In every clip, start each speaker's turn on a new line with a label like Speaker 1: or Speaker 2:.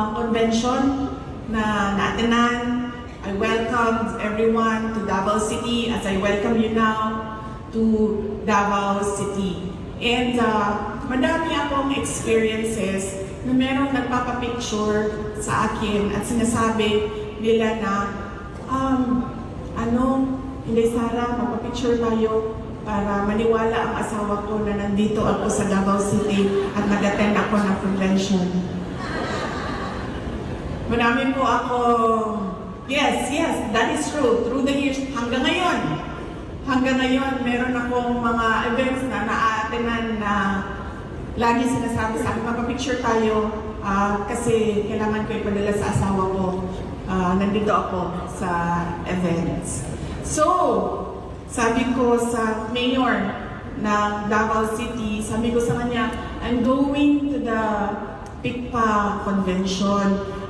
Speaker 1: uh, convention na naatenan. I welcomed everyone to Davao City as I welcome you now to Davao City. And uh, madami akong experiences na merong nagpapapicture sa akin at sinasabi nila na, um, ano, hindi Sara, magpapicture tayo para maniwala ang asawa ko na nandito ako sa Davao City at nag-attend ako ng convention. Marami po ako, yes, yes, that is true. Through the years, hanggang ngayon, hanggang ngayon, meron akong mga events na na-attenan na lagi sinasabi sa akin, magpa-picture tayo ah, kasi kailangan ko ipadala sa asawa ko. Ah, nandito ako sa events. So, sabi ko sa mayor ng Davao City, sabi ko sa kanya, I'm going to the PICPA convention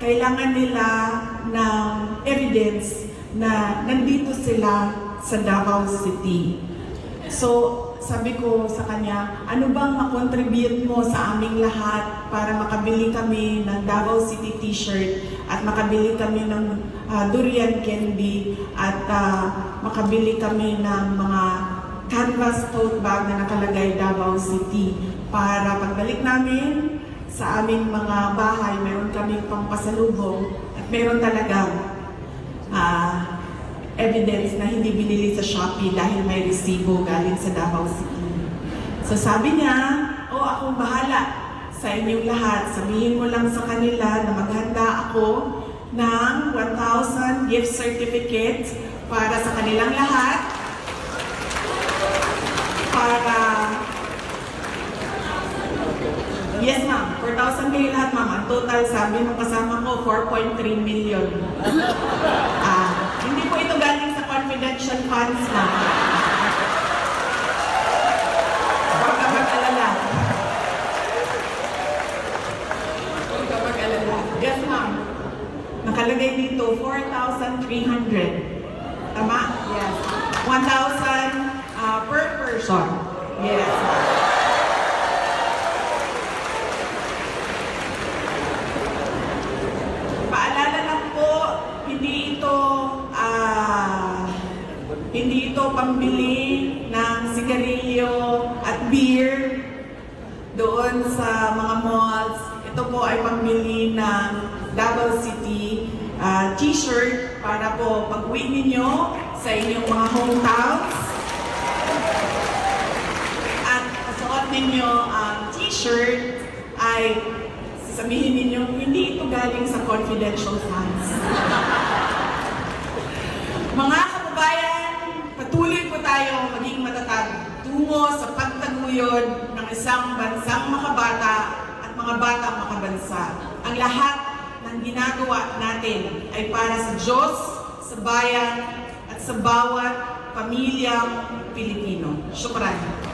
Speaker 1: kailangan nila ng evidence na nandito sila sa Davao City. So, sabi ko sa kanya, ano bang makontribute mo sa aming lahat para makabili kami ng Davao City t-shirt at makabili kami ng ah, durian candy at ah, makabili kami ng mga canvas tote bag na nakalagay Davao City para pagbalik namin sa aming mga bahay, meron kaming pampasalubong at meron talagang ah, evidence na hindi binili sa Shopee dahil may resibo galing sa Davao City. So sabi niya, oh akong bahala sa inyong lahat. Sabihin mo lang sa kanila na maghanda ako ng 1,000 gift certificates para sa kanilang lahat. Para Yes, ma'am. 4,000 kayo lahat, ma'am. Ang total, sabi ng kasama ko, 4.3 million. Ah, hindi po ito galing sa confidential funds, ma'am. Huwag ka mag-alala. Huwag ka mag-alala. Yes, ma'am. Nakalagay dito, 4,300. Tama? Yes. 1,000 ah, per person. Yes. Paalala lang po, hindi ito ah hindi ito pambili ng sigarilyo at beer doon sa mga malls. Ito po ay pambili ng Davao City ah, t-shirt para po pag-uwi ninyo sa inyong mga hometowns. At kasuot ninyo ang t-shirt ay sasabihin ninyo, hindi ito galing sa confidential funds. Mga kababayan, patuloy po tayo maging matatag tungo sa pagtaguyod ng isang bansang makabata at mga batang makabansa. Ang lahat ng ginagawa natin ay para sa Diyos, sa bayan, at sa bawat pamilyang Pilipino. Syukran.